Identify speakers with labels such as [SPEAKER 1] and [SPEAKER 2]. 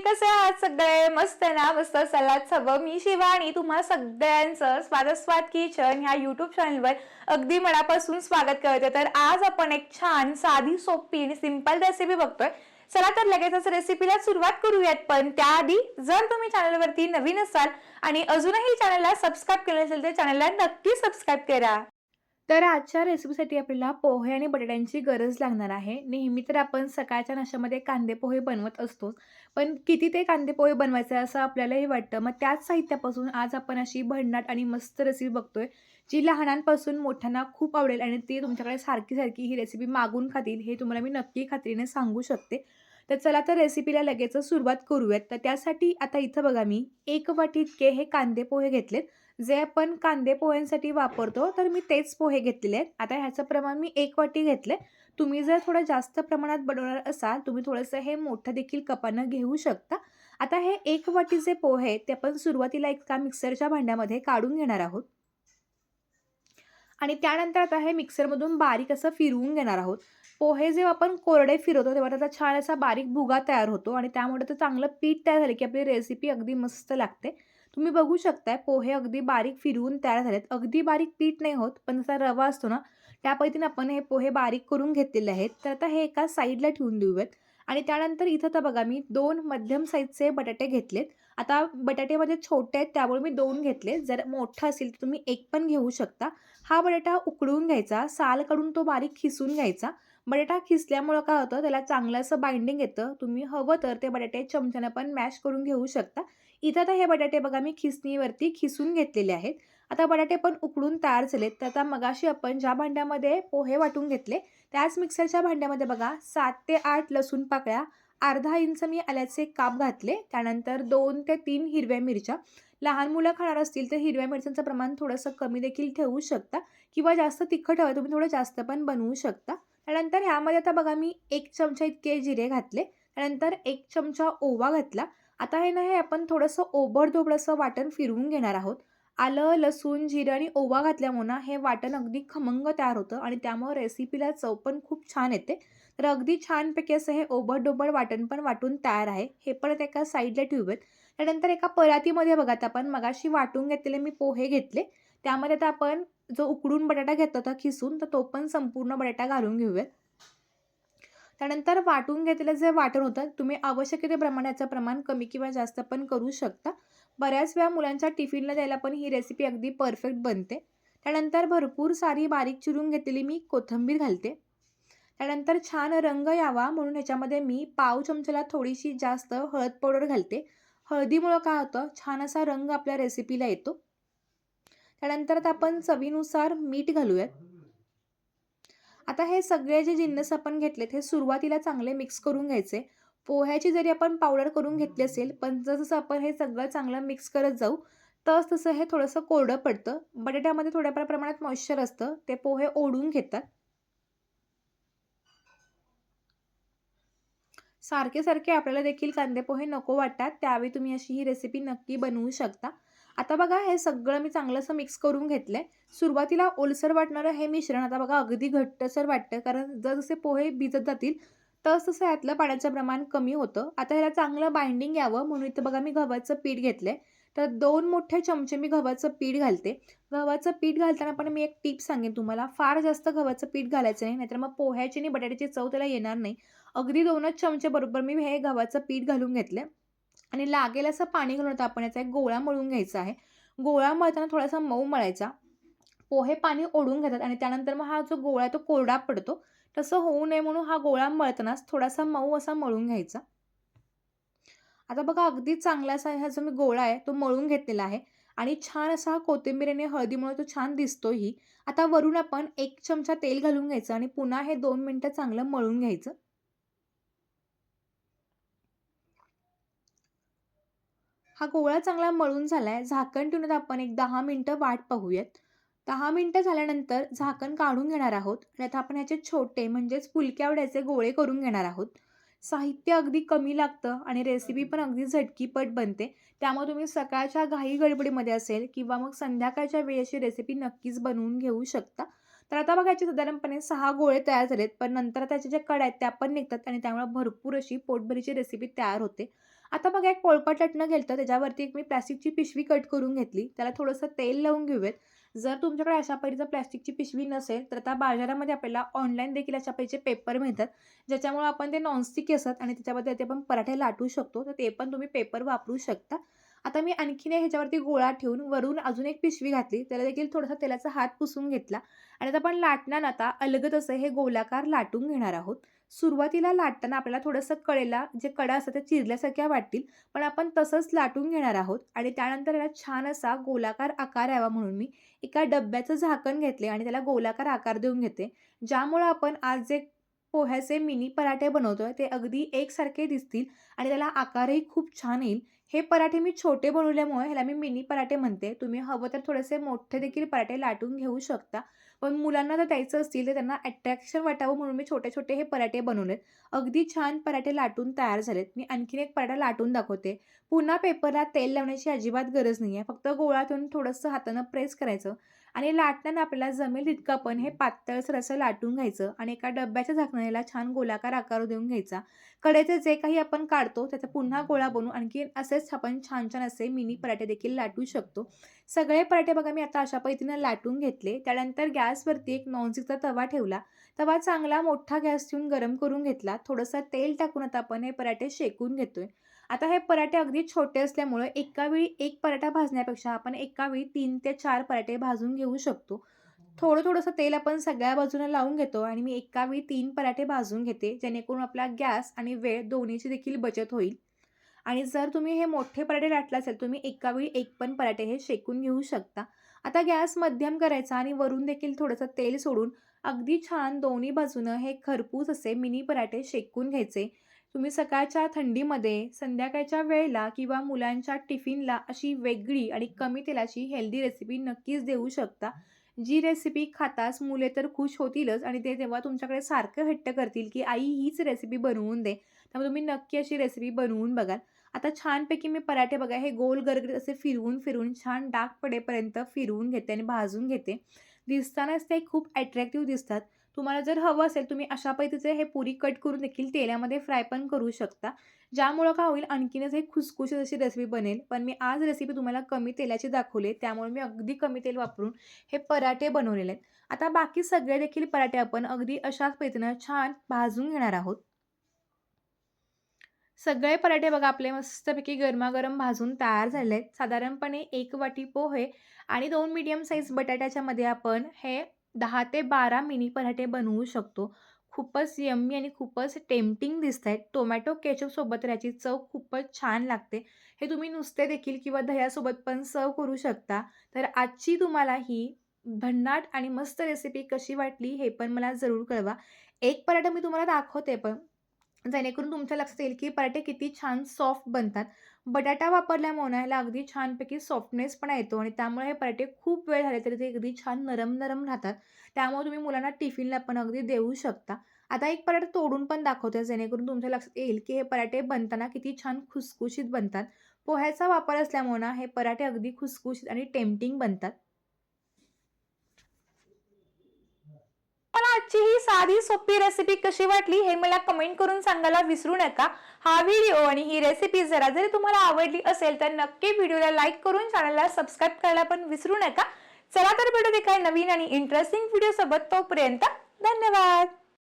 [SPEAKER 1] कसे आहात सगळे मस्त ना? मस्त सलाद सवं मी शिवानी तुम्हा सगळ्यांचं स्वागत स्वाद किचन ह्या युट्यूब चॅनलवर अगदी मनापासून स्वागत करते. तर आज आपण एक छान साधी सोपी आणि सिंपल रेसिपी बघतोय. चला तर लगेचच रेसिपीला सुरुवात करूयात. पण त्याआधी जर तुम्ही चॅनलवरती नवीन असाल आणि अजूनही चॅनलला सबस्क्राईब केलं असेल तर चॅनलला नक्की सबस्क्राईब करा. तर आजच्या रेसिपीसाठी आपल्याला पोहे आणि बटाट्यांची गरज लागणार आहे. नेहमी तर आपण सकाळच्या नाश्त्यामध्ये कांदे पोहे बनवत असतोच. पण किती ते कांदे पोहे बनवायचे असं आपल्यालाही वाटतं. मग त्याच साहित्यापासून आज आपण अशी भन्नाट आणि मस्त रेसिपी बघतोय जी लहानांपासून मोठ्यांना खूप आवडेल आणि ती तुमच्याकडे सारखी सारखी ही रेसिपी मागून खातील हे तुम्हाला मी नक्की खात्रीने सांगू शकते. तर चला तर रेसिपीला लगेचच सुरुवात करूयात. तर त्यासाठी आता इथं बघा मी एक वाटी इतके हे कांदे पोहे घेतलेत. जे आपण कांदे पोह्यांसाठी वापरतो तर मी तेच पोहे घेतलेले आहेत. आता ह्याचं प्रमाण मी एक वाटी घेतले तुम्ही जर थोडं जास्त प्रमाणात बनवणार असाल तुम्ही थोडंसं हे मोठं देखील कपानं घेऊ शकता. आता हे एक वाटी जे पोहे ते आपण सुरुवातीला एका मिक्सरच्या भांड्यामध्ये काढून घेणार आहोत. आणि त्यानंतर आता हे मिक्सरमधून बारीक असं फिरवून घेणार आहोत. पोहे जेव्हा आपण कोरडे फिरवतो तेव्हा त्याचा छान असा बारीक भुगा तयार होतो आणि त्यामुळे तर चांगलं पीठ तयार झालं की आपली रेसिपी अगदी मस्त लागते. तुम्ही बघू शकताय पोहे अगदी बारीक फिरवून तयार झालेत. अगदी बारीक पीठ नाही होत पण जसा रवा असतो ना त्या पद्धतीने आपण हे पोहे बारीक करून घेतलेले आहेत. तर आता हे एका साईडला ठेवून देऊयात. आणि त्यानंतर इथं तर बघा मी दोन मध्यम साईजचे बटाटे घेतलेत. आता बटाट्यामध्ये छोटे आहेत त्यामुळे मी दोन घेतले जर मोठं असेल तर तुम्ही एक पण घेऊ शकता. हा बटाटा उकडून घ्यायचा साल काढून तो बारीक खिसून घ्यायचा. बटाटा खिसल्यामुळं काय होतं त्याला चांगलं असं बाइंडिंग येतं. तुम्ही हवं तर ते बटाटे चमच्यानं पण मॅश करून घेऊ शकता. इथं आता हे बटाटे बघा मी खिसणीवरती खिसून घेतलेले आहेत. आता बटाटे पण उकडून तयार झालेत. तर आता मगाशी आपण ज्या भांड्यामध्ये पोहे वाटून घेतले त्याच मिक्सरच्या भांड्यामध्ये बघा सात ते आठ लसूण पाकळ्या अर्धा इंच मी आल्याचे काप घातले त्यानंतर दोन ते तीन हिरव्या मिरच्या. लहान मुलं खाणार असतील तर हिरव्या मिरच्यांचं प्रमाण थोडंसं कमी देखील ठेवू शकता किंवा जास्त तिखट हवं तुम्ही थोडं जास्त पण बनवू शकता. त्यानंतर ह्यामध्ये आता बघा मी एक चमचा इतके जिरे घातले. त्यानंतर एक चमचा ओवा घातला. आता हे ना हे आपण थोडंसं ओबडधोबडसं वाटण फिरवून घेणार आहोत. आलं लसूण जिरं आणि ओवा घातल्यामुळे ना हे वाटण अगदी खमंग तयार होतं आणि त्यामुळे रेसिपीला चव पण खूप छान येते. तर अगदी छानपैकी असं हे ओबडडोबड वाटण पण वाटून तयार आहे. हे परत एका साईडला ठेवूयात. त्यानंतर एका परातीमध्ये बघा आता आपण मगाशी वाटून घेतलेले मी पोहे घेतले. त्यामध्ये आता आपण जो उकडून बटाटा घेतला होता खिसून तर तो पण संपूर्ण बटाटा घालून घेऊयात. त्यानंतर वाटून घेतलेलं जे वाटण होतं तुम्ही आवश्यकतेप्रमाणे याचं प्रमाण कमी किंवा जास्त पण करू शकता. बऱ्याच वेळा मुलांच्या टिफिनला द्यायला पण ही रेसिपी अगदी परफेक्ट बनते. त्यानंतर भरपूर सारी बारीक चिरून घेतलेली मी कोथिंबीर घालते. त्यानंतर छान रंग यावा म्हणून ह्याच्यामध्ये मी पाव चमच्याला थोडीशी जास्त हळद पावडर घालते. हळदीमुळं काय होतं? छान असा रंग आपल्या रेसिपीला येतो. त्यानंतर आता आपण चवीनुसार मीठ घालूयात. आता हे सगळे जे जिन्नस आपण घेतलेत हे सुरुवातीला चांगले मिक्स करून घ्यायचे. पोह्याची जरी आपण पावडर करून घेतली असेल पण जसं आपण हे सगळं चांगलं मिक्स करत जाऊ तस तसं हे थोडंसं कोरडं पडतं. बटाट्यामध्ये थोड्याफार प्रमाणात मॉइश्चर असतं ते पोहे ओढून घेतात. सारखे सारखे आपल्याला देखील कांदे पोहे नको वाटतात त्यावेळी तुम्ही अशी ही रेसिपी नक्की बनवू शकता. आता बघा हे सगळं मी चांगलं असं मिक्स करून घेतलंय. सुरुवातीला ओलसर वाटणारं हे मिश्रण आता बघा अगदी घट्टसर वाटतं कारण जसे पोहे भिजत जातील तस तसं यातलं पाण्याचं प्रमाण कमी होतं. आता ह्याला चांगलं बाइंडिंग यावं. म्हणून इथं बघा मी गव्हाचं पीठ घेतलं आहे तर दोन मोठे चमचे मी गव्हाचं पीठ घालते. गव्हाचं पीठ घालताना पण मी एक टीप सांगेन तुम्हाला. फार जास्त गव्हाचं पीठ घालायचं नाही नाहीतर मग पोह्याची आणि बटाट्याची चव त्याला येणार नाही. अगदी दोनच चमचे बरोबर मी हे गव्हाचं पीठ घालून घेतलं आणि लागेल असं पाणी घालून आता आपण याचा एक गोळा मळून घ्यायचा आहे. गोळा मळताना थोडासा मऊ मळायचा. पोहे पाणी ओढून घेतात आणि त्यानंतर मग हा जो गोळा आहे तो कोरडा पडतो. तसं होऊ नये म्हणून हा गोळा मळतानाच थोडासा मऊ असा मळून घ्यायचा. आता बघा अगदी चांगला असा ह्या जो मी गोळा आहे तो मळून घेतलेला आहे. आणि छान असा हा कोथिंबीर आणि हळदीमुळे तो छान दिसतोही. आता वरून आपण एक चमचा तेल घालून घ्यायचं आणि पुन्हा हे दोन मिनटं चांगलं मळून घ्यायचं. हा गोळा चांगला मळून झालाय. झाकण ठेवून आपण एक दहा मिनटं वाट पाहूयात. दहा मिनटं झाल्यानंतर झाकण काढून घेणार आहोत. आणि आता आपण ह्याचे छोटे म्हणजेच फुलक्यावड्याचे गोळे करून घेणार आहोत. साहित्य अगदी कमी लागतं आणि रेसिपी पण अगदी झटकीपट बनते. त्यामुळे तुम्ही सकाळच्या घाई गडबडीमध्ये असेल किंवा मग संध्याकाळच्या वेळेची रेसिपी नक्कीच बनवून घेऊ शकता. तर आता बघा याचे साधारणपणे सहा गोळे तयार झालेत. पण नंतर त्याच्या ज्या कडा आहेत त्या पण निघतात आणि त्यामुळे भरपूर अशी पोटभरीची रेसिपी तयार होते. आता बघा एक पोळपाट लाटणं घेतलं त्याच्यावरती एक मी प्लास्टिकची पिशवी कट करून घेतली. त्याला थोडंसं तेल लावून घेऊयात. जर तुमच्याकडे अशा पद्धतीचं प्लॅस्टिकची पिशवी नसेल तर आता बाजारामध्ये आपल्याला ऑनलाईन देखील अशा पद्धतीचे पेपर मिळतात. ज्याच्यामुळे आपण ते नॉनस्टिक असतात आणि त्याच्यामध्ये ते आपण पराठे लाटू शकतो तर ते पण तुम्ही पेपर वापरू शकता. आता मी आणखीन एक ह्याच्यावरती गोळा ठेवून वरून अजून एक पिशवी घातली. त्याला देखील थोडासा तेलाचा हात पुसून घेतला. आणि आता आपण लाटणार आता अलगद असं हे गोलाकार लाटून घेणार आहोत. सुरुवातीला लाटताना आपल्याला थोडंसं कडेला जे कडा असतात त्या चिरल्यासारख्या वाटतील. पण आपण तसंच लाटून घेणार आहोत आणि त्यानंतर याला छान असा गोलाकार आकार यावा म्हणून मी एका डब्याचं झाकण घेतले आणि त्याला गोलाकार आकार देऊन घेते. ज्यामुळं आपण आज जे पोह्याचे मिनी पराठे बनवतोय ते अगदी एकसारखे दिसतील आणि त्याला आकारही खूप छान येईल. हे पराठे मी छोटे बनवल्यामुळे ह्याला मी मिनी पराठे म्हणते. तुम्ही हवं तर थोडेसे मोठे देखील पराठे लाटून घेऊ शकता. पण मुलांना जर द्यायचं असतील तर त्यांना अट्रॅक्शन वाटावं म्हणून मी छोटे छोटे हे पराठे बनवलेत. अगदी छान पराठे लाटून तयार झालेत. मी आणखीन एक पराठा लाटून दाखवते. पुन्हा पेपरला तेल लावण्याची अजिबात गरज नाही आहे फक्त गोळा ठेवून थोडंसं हातानं प्रेस करायचं. आणि लाटताना आपल्याला जमेल तितकं पण हे पातळसर असं लाटून घ्यायचं आणि एका डब्याच्या झाकण्याला छान गोलाकार आकार देऊन घ्यायचा. कडेचं जे काही आपण काढतो त्याचा पुन्हा गोळा बनवून आणखी असेच आपण छान छान असे मिनी पराठे देखील लाटू शकतो. सगळे पराठे बघा मी आता अशा पद्धतीनं लाटून घेतले. त्यानंतर गॅसवरती एक नॉनस्टिकचा तवा ठेवला. तवा चांगला मोठा गॅस ठेवून गरम करून घेतला. थोडंसं तेल टाकून आता आपण हे पराठे शेकून घेतोय. आता हे पराठे अगदी छोटे असल्यामुळे एका वेळी एक पराठा भाजण्यापेक्षा आपण एका वेळी तीन ते चार पराठे भाजून घेऊ शकतो. थोडं थोडंसं तेल आपण सगळ्या बाजूने लावून घेतो आणि मी एका वेळी तीन पराठे भाजून घेते जेणेकरून आपला गॅस आणि वेळ दोन्हीची देखील बचत होईल. आणि जर तुम्ही हे मोठे पराठे लाटले असेल तुम्ही एका वेळी एक पण पराठे हे शेकून घेऊ शकता. आता गॅस मध्यम करायचा आणि वरून देखील थोडंसं तेल सोडून अगदी छान दोन्ही बाजूनं हे खरपूस असे मिनी पराठे शेकून घ्यायचे. तुम्ही सकाळच्या थंडीमध्ये संध्याकाळच्या वेळेला किंवा मुलांच्या टिफिनला अशी वेगळी आणि कमी तेलाची हेल्दी रेसिपी नक्कीच देऊ शकता. जी रेसिपी खातास मुले तर खुश होतीलच आणि ते तेव्हा तुमच्याकडे सारखं हट्ट करतील की आई हीच रेसिपी बनवून दे. त्यामुळे तुम्ही नक्की अशी रेसिपी बनवून बघाल. आता छानपैकी मी पराठे बघा हे गोल गरगरीत असे फिरवून फिरवून छान डाग पडेपर्यंत फिरवून घेते आणि भाजून घेते. दिसतानाच ते खूप अट्रॅक्टिव्ह दिसतात. तुम्हाला जर हवं असेल तुम्ही अशा पद्धतीचे हे पुरी कट करून देखील तेलामध्ये फ्राय पण करू शकता. ज्यामुळं काय होईल आणखीनच हे खुसखुशीत अशी रेसिपी बनेल. पण मी आज रेसिपी तुम्हाला कमी तेलाची दाखवली त्यामुळे मी अगदी कमी तेल वापरून हे पराठे बनवलेले आहेत. आता बाकी सगळे देखील पराठे आपण अगदी अशाच पद्धतीनं छान भाजून घेणार आहोत. सगळे पराठे बघा आपले मस्तपैकी गरमागरम भाजून तयार झाले आहेत. साधारणपणे एक वाटी पोहे आणि दोन मीडियम साईज बटाट्याच्यामध्ये आपण हे दहा ते बारा मिनी पराठे बनवू शकतो. खूपच यम्मी आणि खूपच टेम्पटिंग दिसत आहेत टोमॅटो केचपसोबत तर याची चव खूपच छान लागते. हे तुम्ही नुसते देखील किंवा दह्यासोबत पण सर्व करू शकता. तर आजची तुम्हाला ही भन्नाट आणि मस्त रेसिपी कशी वाटली हे पण मला जरूर कळवा. एक पराठा मी तुम्हाला दाखवते पण. जेणेकरून तुमच्या लक्षात येईल की पराठे किती छान सॉफ्ट बनतात. बटाटा वापरल्यामुळे ह्याला अगदी छानपैकी सॉफ्टनेस पण येतो आणि त्यामुळे हे पराठे खूप वेळ झाले तरी ते अगदी छान नरम नरम राहतात. त्यामुळे तुम्ही मुलांना टिफिनला पण अगदी देऊ शकता. आता एक पराठा तोडून पण दाखवते जेणेकरून तुमच्या लक्षात येईल की हे पराठे बनताना किती छान खुसखुशीत बनतात. पोह्याचा वापर असल्यामुळे हे पराठे अगदी खुसखुशीत आणि टेम्पटिंग बनतात मला आजची ही साधी सोपी रेसिपी कशी वाटली हे मला कमेंट करून सांगायला विसरू नका. हा व्हिडिओ आणि ही रेसिपी जरा जरी तुम्हाला आवडली असेल तर नक्की व्हिडिओला लाईक करून चॅनलला सबस्क्राईब करायला पण विसरू नका. चला तर भेटू काय नवीन आणि इंटरेस्टिंग व्हिडिओ सोबत तोपर्यंत धन्यवाद!